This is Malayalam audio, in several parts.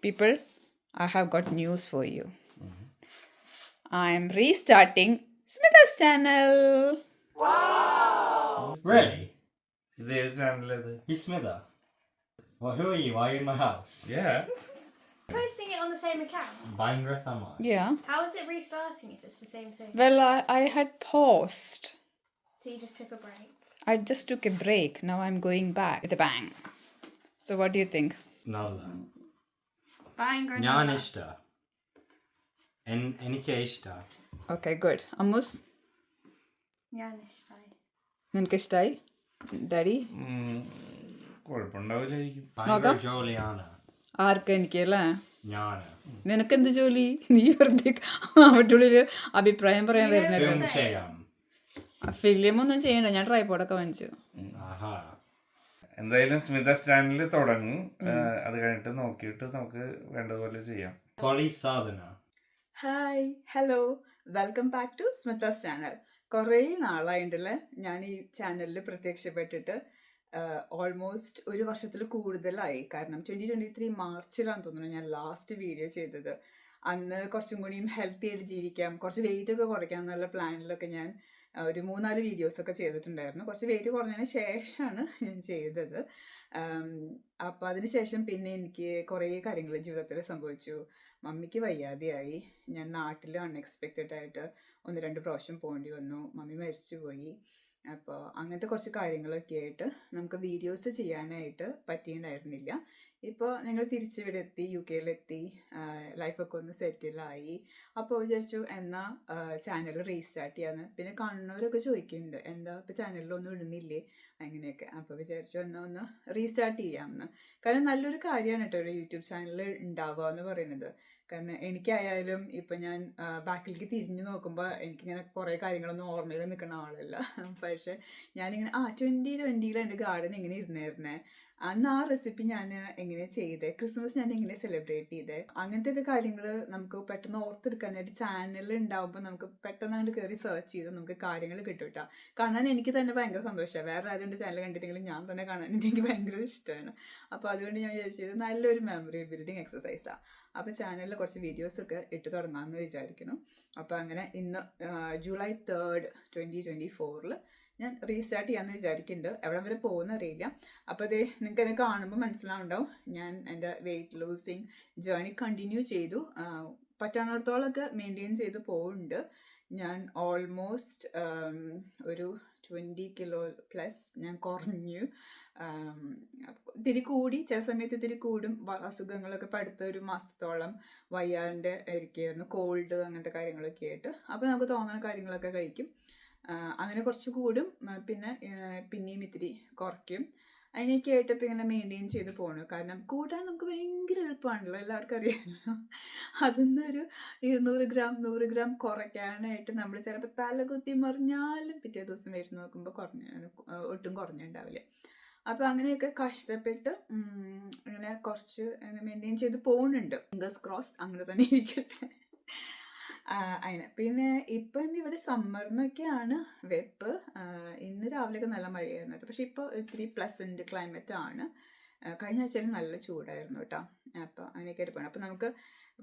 people, I have got news for you. Mm-hmm. I'm restarting Smithers channel. Wow! Really? There's channel is smitha Smither. Well, who are you? Why are you in my house? Yeah. Posting it on the same account. Bangrathamai. Yeah. How is it restarting if it's the same thing? Well, I, I had paused. So you just took a break. I just took a break. Now I'm going back with a bang. So what do you think? Now ഞാൻ ഇഷ്ട. എനിക്ക് ഇഷ്ട. Okay, ഗുഡ് Ammus, ഞാൻ ഇഷ്ടായി നിനക്ക് ഇഷ്ടായി ഡാഡി കുഴപ്പമുണ്ടാവില്ലായിരിക്കും ജോലിയാണ്. ആർക്ക് എനിക്ക് അല്ലേ? നിനക്ക് എന്ത് ജോലി? നീ വെറുതെ അവരുടെ ഉള്ളിൽ അഭിപ്രായം പറയാൻ വരുന്നത് ഫിലിം ഒന്നും ചെയ്യണ്ട. ഞാൻ ട്രൈപോഡൊക്കെ വാങ്ങിച്ചു. ആഹാ. എന്തായാലും സ്മിത ചാനൽ തുടങ്ങും. അത് കഴിഞ്ഞിട്ട് നോക്കിയിട്ട് നമുക്ക് വേണ്ടതുപോലെ ചെയ്യാം. Hi hello welcome back to Smitha's channel കുറേ നാളായിട്ടുണ്ടല്ലേ ഞാൻ ഈ ചാനലിൽ പ്രത്യക്ഷപ്പെട്ടിട്ട് ഓൾമോസ്റ്റ് ഒരു വർഷത്തിൽ കൂടുതലായി. കാരണം ട്വന്റി ട്വന്റി ത്രീ മാർച്ചിലാണ് തോന്നുന്നു ഞാൻ ലാസ്റ്റ് വീഡിയോ ചെയ്തത്. അന്ന് കുറച്ചും കൂടിയും ഹെൽത്തി ആയിട്ട് ജീവിക്കാം. കുറച്ച് വെയിറ്റ് ഒക്കെ കുറയ്ക്കാം എന്നുള്ള പ്ലാനിലൊക്കെ ഞാൻ ഒരു മൂന്നാൽ വീഡിയോസൊക്കെ ചെയ്തിട്ടുണ്ടായിരുന്നു. കുറച്ച് വെയിറ്റ് കുറഞ്ഞതിന് ശേഷമാണ് ഞാൻ ചെയ്തത്. അപ്പം അതിന് ശേഷം പിന്നെ എനിക്ക് കുറേ കാര്യങ്ങൾ ജീവിതത്തിൽ സംഭവിച്ചു. മമ്മിക്ക് വയ്യാതെയായി. ഞാൻ നാട്ടിൽ അൺഎക്സ്പെക്റ്റഡ് ആയിട്ട് ഒന്ന് രണ്ട് പ്രാവശ്യം പോകേണ്ടി വന്നു. മമ്മി മരിച്ചു പോയി. അപ്പോൾ അങ്ങനത്തെ കുറച്ച് കാര്യങ്ങളൊക്കെ ആയിട്ട് നമുക്ക് വീഡിയോസ് ചെയ്യാനായിട്ട് പറ്റിയിട്ടുണ്ടായിരുന്നില്ല. ഇപ്പോൾ ഞങ്ങൾ തിരിച്ചിവിടെ എത്തി യു കെയിലെത്തി ലൈഫൊക്കെ ഒന്ന് സെറ്റിലായി അപ്പോൾ വിചാരിച്ചു എന്നാൽ ചാനൽ റീസ്റ്റാർട്ട് ചെയ്യാന്ന്. പിന്നെ കണ്ണൂരൊക്കെ ചോദിക്കുന്നുണ്ട് എന്താ ഇപ്പോൾ ചാനലിലൊന്നും ഇടുന്നില്ലേ? അങ്ങനെയൊക്കെ. അപ്പോൾ വിചാരിച്ചു എന്നാൽ ഒന്ന് റീസ്റ്റാർട്ട് ചെയ്യാമെന്ന് കാരണം നല്ലൊരു കാര്യമാണ് കേട്ടോ ഒരു യൂട്യൂബ് ചാനൽ ഉണ്ടാവുക എന്ന് പറയുന്നത്. കാരണം എനിക്കായാലും ഇപ്പം ഞാൻ ബാക്കിലേക്ക് തിരിഞ്ഞു നോക്കുമ്പോൾ എനിക്കിങ്ങനെ കുറേ കാര്യങ്ങളൊന്നും ഓർമ്മയിൽ നിൽക്കുന്ന ആളല്ല. പക്ഷേ ഞാനിങ്ങനെ ആ ട്വന്റി ട്വന്റിയിൽ എന്റെ ഗാർഡൻ ഇങ്ങനെ ഇരുന്നായിരുന്നേ. അന്ന് ആ റെസിപ്പി ഞാൻ എങ്ങനെ ചെയ്തേ? ക്രിസ്മസ് ഞാൻ എങ്ങനെ സെലിബ്രേറ്റ് ചെയ്തേ? അങ്ങനത്തെ ഒക്കെ കാര്യങ്ങൾ നമുക്ക് പെട്ടെന്ന് ഓർത്തെടുക്കാനായിട്ട് ചാനൽ ഉണ്ടാവുമ്പോൾ നമുക്ക് പെട്ടെന്ന് അങ്ങോട്ട് കയറി സെർച്ച് ചെയ്ത് നമുക്ക് കാര്യങ്ങൾ കിട്ടും കേട്ടോ കാണാൻ എനിക്ക് തന്നെ ഭയങ്കര സന്തോഷമാണ് വേറെ ആരും ചാനൽ കണ്ടിട്ടെങ്കിലും ഞാൻ തന്നെ കാണാൻ എനിക്ക് ഭയങ്കര ഇഷ്ടമാണ് അപ്പോൾ അതുകൊണ്ട് ഞാൻ വിചാരിച്ചത് നല്ലൊരു മെമ്മറി ബിൽഡിംഗ് എക്സസൈസാണ് അപ്പോൾ ചാനലിൽ കുറച്ച് വീഡിയോസൊക്കെ ഇട്ട് തുടങ്ങാമെന്ന് വിചാരിക്കുന്നു. അപ്പോൾ അങ്ങനെ ഇന്ന് ജൂലൈ തേർഡ് ട്വന്റി ട്വന്റി ഫോറിൽ ഞാൻ റീസ്റ്റാർട്ട് ചെയ്യാമെന്ന് വിചാരിക്കുന്നുണ്ട് എവിടം വരെ പോകുന്ന അറിയില്ല. അപ്പോൾ അത് നിങ്ങൾക്ക് എന്നെ കാണുമ്പോൾ മനസ്സിലാവുണ്ടാവും. ഞാൻ എന്റെ വെയിറ്റ് ലൂസിങ് ജേർണി കണ്ടിന്യൂ ചെയ്തു. ആ, പറ്റാവുന്നിടത്തോളമൊക്കെ മെയിന്റെയിൻ ചെയ്ത് പോകുന്നുണ്ട് ഞാൻ ഓൾമോസ്റ്റ് ഒരു ട്വന്റി കിലോ പ്ലസ് ഞാൻ കുറഞ്ഞു. ഇത്തിരി കൂടി ചില സമയത്ത് ഇത്തിരി കൂടും. അസുഖങ്ങളൊക്കെ അടുത്ത ഒരു മാസത്തോളം വയ്യാണ്ട് ഇരിക്കുകയായിരുന്നു കോൾഡ് അങ്ങനത്തെ കാര്യങ്ങളൊക്കെ ആയിട്ട്. അപ്പോൾ നമുക്ക് തോന്നുന്ന കാര്യങ്ങളൊക്കെ കഴിക്കും. അങ്ങനെ കുറച്ച് കൂടും. പിന്നെ പിന്നെയും ഇത്തിരി കുറയ്ക്കും. അതിനൊക്കെ ആയിട്ട് ഇപ്പം ഇങ്ങനെ മെയിന്റെയിൻ ചെയ്ത് പോകണം കാരണം കൂട്ടാൻ നമുക്ക് ഭയങ്കര എളുപ്പമാണല്ലോ എല്ലാവർക്കും അറിയാമല്ലോ. അതിന്നൊരു ഇരുന്നൂറ് ഗ്രാം നൂറ് ഗ്രാം കുറയ്ക്കാനായിട്ട് നമ്മൾ ചിലപ്പോൾ തല കുത്തി മറിഞ്ഞാലും പിറ്റേ ദിവസം വരുന്ന നോക്കുമ്പോൾ കുറഞ്ഞ ഒട്ടും കുറഞ്ഞുണ്ടാവില്ല. അപ്പോൾ അങ്ങനെയൊക്കെ കഷ്ടപ്പെട്ട് അങ്ങനെ കുറച്ച് മെയിന്റെയിൻ ചെയ്ത് പോകുന്നുണ്ട് ഫിംഗേഴ്സ് ക്രോസ് അങ്ങനെ തന്നെ ഇരിക്കട്ടെ. അങ്ങനെ. പിന്നെ ഇപ്പം ഇവിടെ സമ്മറിനൊക്കെയാണ് വെപ്പ്. ഇന്ന് രാവിലെയൊക്കെ നല്ല മഴയായിരുന്നു പക്ഷെ ഇപ്പോൾ ഇത്തിരി പ്ലസന്റ് ക്ലൈമറ്റ് ആണ്. കഴിഞ്ഞ ആഴ്ചയിൽ നല്ല ചൂടായിരുന്നു കേട്ടോ. അപ്പോൾ അങ്ങനെയൊക്കെ ആയിട്ട് പോകണം അപ്പോൾ നമുക്ക്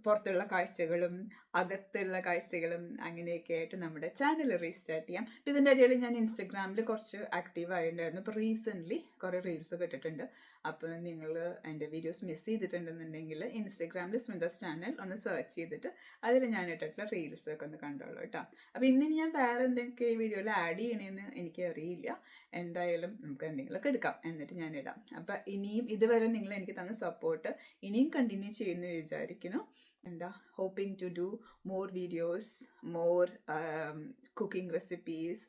പുറത്തുള്ള കാഴ്ചകളും അകത്തുള്ള കാഴ്ചകളും അങ്ങനെയൊക്കെ ആയിട്ട് നമ്മുടെ ചാനൽ റീസ്റ്റാർട്ട് ചെയ്യാം. ഇപ്പം ഇതിന്റെ ഇടയിൽ ഞാൻ ഇൻസ്റ്റഗ്രാമിൽ കുറച്ച് ആക്റ്റീവ് ആയിട്ടുണ്ടായിരുന്നു. ഇപ്പൊ റീസെന്റ്ലി കുറേ റീൽസ് കിട്ടിട്ടുണ്ട് അപ്പൊ അപ്പോൾ നിങ്ങൾ എന്റെ വീഡിയോസ് മിസ് ചെയ്തിട്ടുണ്ടെന്നുണ്ടെങ്കിൽ ഇൻസ്റ്റഗ്രാമിൽ സ്മിതസ് ചാനൽ ഒന്ന് സെർച്ച് ചെയ്തിട്ട് അതിൽ ഞാൻ ഇട്ടിട്ടുള്ള റീൽസ് ഒക്കെ ഒന്ന് കണ്ടോളൂ കേട്ടോ. അപ്പോൾ ഇന്ന് ഞാൻ വേറെ എന്തൊക്കെ വീഡിയോയിൽ ആഡ് ചെയ്യണമെന്ന് എനിക്ക് അറിയില്ല എന്തായാലും നമുക്ക് എന്തെങ്കിലുമൊക്കെ എടുക്കാം. എന്നിട്ട് ഞാൻ ഇടാം. അപ്പോൾ ഇനിയും ഇതുവരെ നിങ്ങൾ എനിക്ക് തന്ന സപ്പോർട്ട് ഇനിയും കണ്ടിന്യൂ ചെയ്യുന്നു വിചാരിക്കുന്നു. എന്താ hoping to do more videos more cooking recipes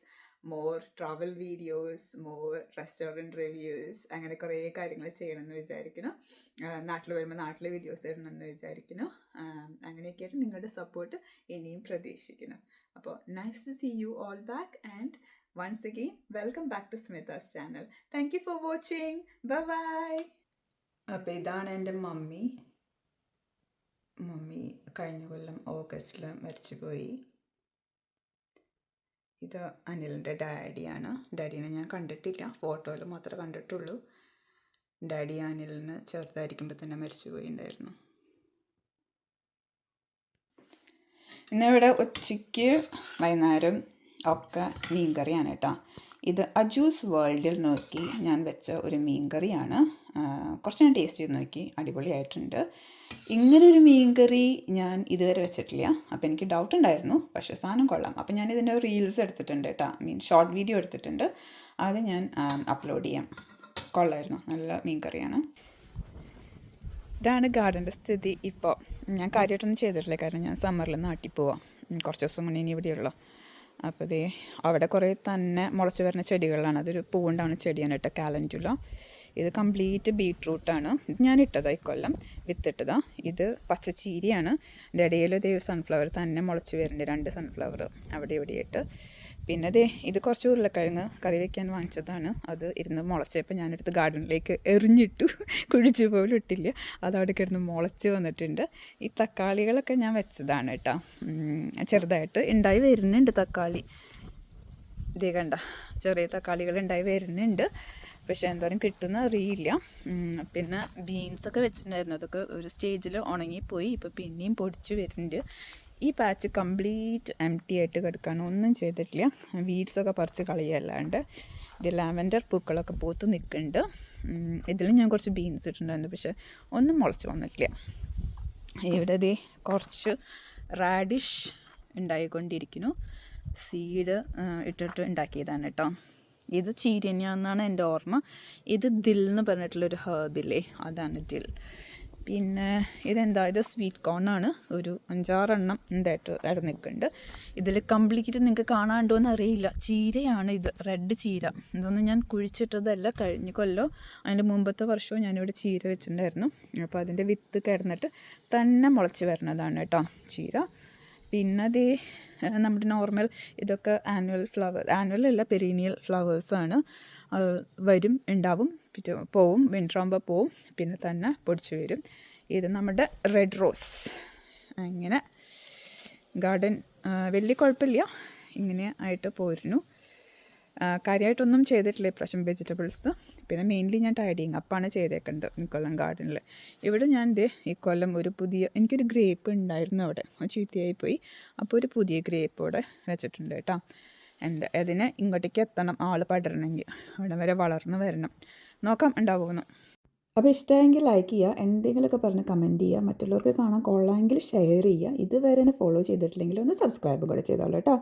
more travel videos more restaurant reviews അങ്ങനെ കുറേ കാര്യങ്ങൾ ചെയ്യണമെന്ന് വിചാരിക്കുന്നു. നാട്ടിൽ വരുമ്പോൾ നാട്ടിലെ വീഡിയോസ് ഇടണമെന്ന് വിചാരിക്കുന്നു. അങ്ങനെയൊക്കെ അങ്ങനെയൊക്കെയായിട്ട് നിങ്ങളുടെ സപ്പോർട്ട് ഇനിയും പ്രതീക്ഷിക്കുന്നു. അപ്പോൾ nice to see you all back and once again welcome back to Smitha's channel thank you for watching bye bye അപ്പോൾ ഇതാണ് എന്റെ മമ്മി. മമ്മി കഴിഞ്ഞ കൊല്ലം ഓഗസ്റ്റിൽ മരിച്ചു പോയി ഇത് അനിലിന്റെ ഡാഡിയാണ്. ഡാഡിനെ ഞാൻ കണ്ടിട്ടില്ല. ഫോട്ടോയിൽ മാത്രമേ കണ്ടിട്ടുള്ളൂ. ഡാഡി അനിലിന് ചെറുതായിരിക്കുമ്പോൾ തന്നെ മരിച്ചു പോയിണ്ടായിരുന്നു ഇന്നിവിടെ ഉച്ചയ്ക്ക് വൈകുന്നേരം ഒക്കെ മീൻകറിയാണ് കേട്ടോ. ഇത് അജൂസ് വേൾഡിൽ നോക്കി ഞാൻ വെച്ച ഒരു മീൻകറിയാണ്. കുറച്ച് ഞാൻ ടേസ്റ്റ് ചെയ്ത് നോക്കി. അടിപൊളിയായിട്ടുണ്ട്. ഇങ്ങനൊരു മീൻകറി ഞാൻ ഇതുവരെ വെച്ചിട്ടില്ല. അപ്പോൾ എനിക്ക് ഡൗട്ട് ഉണ്ടായിരുന്നു. പക്ഷേ സാധനം കൊള്ളാം. അപ്പോൾ ഞാൻ ഇതിന്റെ റീൽസ് എടുത്തിട്ടുണ്ട് കേട്ടോ മീൻ ഷോർട്ട് വീഡിയോ എടുത്തിട്ടുണ്ട്. അത് ഞാൻ അപ്ലോഡ് ചെയ്യാം. കൊള്ളായിരുന്നു. നല്ല മീൻകറിയാണ്. ഇതാണ് ഗാർഡന്റെ സ്ഥിതി ഇപ്പോൾ ഞാൻ കാര്യമായിട്ടൊന്നും ചെയ്തിട്ടില്ല. കാരണം ഞാൻ സമ്മറിൽ നാട്ടിൽ പോവാം. കുറച്ച് ദിവസം മുന്നേ ഇനി ഇവിടെയുള്ളൂ അപ്പോൾ ഇതേ അവിടെ കുറേ തന്നെ മുളച്ച് വരുന്ന ചെടികളാണ്. അതൊരു പൂവുണ്ടാവുന്ന ചെടിയാണ് കേട്ടോ കാലന്റുല ഇത് കംപ്ലീറ്റ് ബീട്രൂട്ടാണ്. ഞാൻ ഇട്ടതാ ഇക്കൊല്ലം വിത്തിട്ടതാ. ഇത് പച്ചച്ചീരിയാണ്. എന്റെ ഇടയിൽ ഇതേ സൺഫ്ലവർ തന്നെ മുളച്ച് വരുന്നുണ്ട്. രണ്ട് സൺഫ്ലവർ അവിടെ ഇവിടെയായിട്ട് പിന്നെ ദേ ഇത് കുറച്ച് ഉരുളക്കിഴങ്ങ് കറി വെക്കാൻ വാങ്ങിച്ചതാണ്. അത് ഇരുന്ന് മുളച്ചപ്പോൾ ഞാനെടുത്ത് ഗാർഡനിലേക്ക് എറിഞ്ഞിട്ടു. കുഴിച്ചു പോലും ഇട്ടില്ല. അതവിടെ കിടന്ന് മുളച്ച് വന്നിട്ടുണ്ട്. ഈ തക്കാളികളൊക്കെ ഞാൻ വെച്ചതാണ് കേട്ടോ. ചെറുതായിട്ട് ഉണ്ടായി വരുന്നുണ്ട് തക്കാളി. ഇതേ കണ്ട ചെറിയ തക്കാളികൾ ഉണ്ടായി വരുന്നുണ്ട്. പക്ഷേ എന്തോരം കിട്ടുന്ന അറിയില്ല. പിന്നെ ബീൻസൊക്കെ വെച്ചിട്ടുണ്ടായിരുന്നു. അതൊക്കെ ഒരു സ്റ്റേജിൽ ഉണങ്ങിപ്പോയി. ഇപ്പോൾ പിന്നെയും പൊടിച്ച് വരുന്നുണ്ട്. ഈ പാച്ച് കംപ്ലീറ്റ് എം ടി ആയിട്ട് കിടക്കുകയാണ് ഒന്നും ചെയ്തിട്ടില്ല. വീഡ്സൊക്കെ പറിച്ച് കളയല്ലാണ്ട്. ഇത് ലാവൻഡർ പൂക്കളൊക്കെ പൂത്ത് നിൽക്കുന്നുണ്ട്. ഇതിലും ഞാൻ കുറച്ച് ബീൻസ് ഇട്ടിട്ടുണ്ടായിരുന്നു. പക്ഷേ ഒന്നും മുളച്ച് വന്നിട്ടില്ല. ഇവിടെ ദേ കുറച്ച് റാഡിഷ് ഉണ്ടായിക്കൊണ്ടിരിക്കുന്നു. സീഡ് ഇട്ടിട്ട് ഉണ്ടാക്കിയതാണ് കേട്ടോ. ഇത് എന്നാണ് എന്റെ ഓർമ്മ. ഇത് ദിൽ എന്ന് പറഞ്ഞിട്ടുള്ളൊരു ഹേർബില്ലേ അതാണ് ദിൽ. പിന്നെ ഇതെന്താ ഇത് സ്വീറ്റ് ആണ്. ഒരു അഞ്ചാറെണ്ണം ഉണ്ടായിട്ട് അവിടെ നിൽക്കുന്നുണ്ട്. ഇതിൽ കംപ്ലീറ്റ് നിങ്ങൾക്ക് കാണാണ്ടോ എന്ന് അറിയില്ല ചീരയാണ് ഇത് റെഡ് ചീര. ഇതൊന്നും ഞാൻ കുഴിച്ചിട്ടതല്ല കഴിഞ്ഞ കൊല്ലോ അതിന്റെ മുമ്പത്തെ വർഷവും ഞാനിവിടെ ചീര വെച്ചിട്ടുണ്ടായിരുന്നു. അപ്പോൾ അതിന്റെ വിത്ത് കിടന്നിട്ട് തന്നെ മുളച്ച് വരുന്നതാണ് കേട്ടോ ചീര. പിന്നെ അതേ നമ്മുടെ നോർമൽ ഇതൊക്കെ ആനുവൽ ഫ്ലവർ ആനുവൽ അല്ല പെരീനിയൽ ഫ്ലവേഴ്സാണ് വരും ഉണ്ടാവും പോവും വിന്ററാകുമ്പോൾ പോവും പിന്നെ തന്നെ പൊടിച്ചു വരും. ഇത് നമ്മുടെ റെഡ് റോസ് അങ്ങനെ ഗാർഡൻ വലിയ കുഴപ്പമില്ല. ഇങ്ങനെ ആയിട്ട് പോരുന്നു. കാര്യമായിട്ടൊന്നും ചെയ്തിട്ടില്ല ഇപ്രാവശ്യം വെജിറ്റബിൾസ് പിന്നെ മെയിൻലി ഞാൻ ടൈഡിങ് അപ്പാണ് ചെയ്തേക്കുന്നത് ഇക്കൊല്ലം ഗാർഡനിൽ ഇവിടെ ഞാൻ ദേ ഇക്കൊല്ലം ഒരു പുതിയ എനിക്കൊരു ഗ്രേപ്പ് ഉണ്ടായിരുന്നു അവിടെ. ചീത്തയായി പോയി അപ്പോൾ ഒരു പുതിയ ഗ്രേപ്പ് അവിടെ വെച്ചിട്ടുണ്ട് കേട്ടോ. എന്താ അതിനെ ഇങ്ങോട്ടേക്ക് എത്തണം ആൾ പടരണമെങ്കിൽ. അവിടെ വരെ വളർന്നു വരണം. നോക്കാം ഉണ്ടാവുമെന്ന്. അപ്പോൾ ഇഷ്ടമായെങ്കിൽ ലൈക്ക് ചെയ്യുക എന്തെങ്കിലുമൊക്കെ പറഞ്ഞ് കമന്റ് ചെയ്യുക. മറ്റുള്ളവർക്ക് കാണാൻ കൊള്ളാമെങ്കിൽ ഷെയർ ചെയ്യുക. ഇതുവരെ ഫോളോ ചെയ്തിട്ടില്ലെങ്കിൽ ഒന്ന് സബ്സ്ക്രൈബ് കൂടെ ചെയ്തോളൂ കേട്ടോ.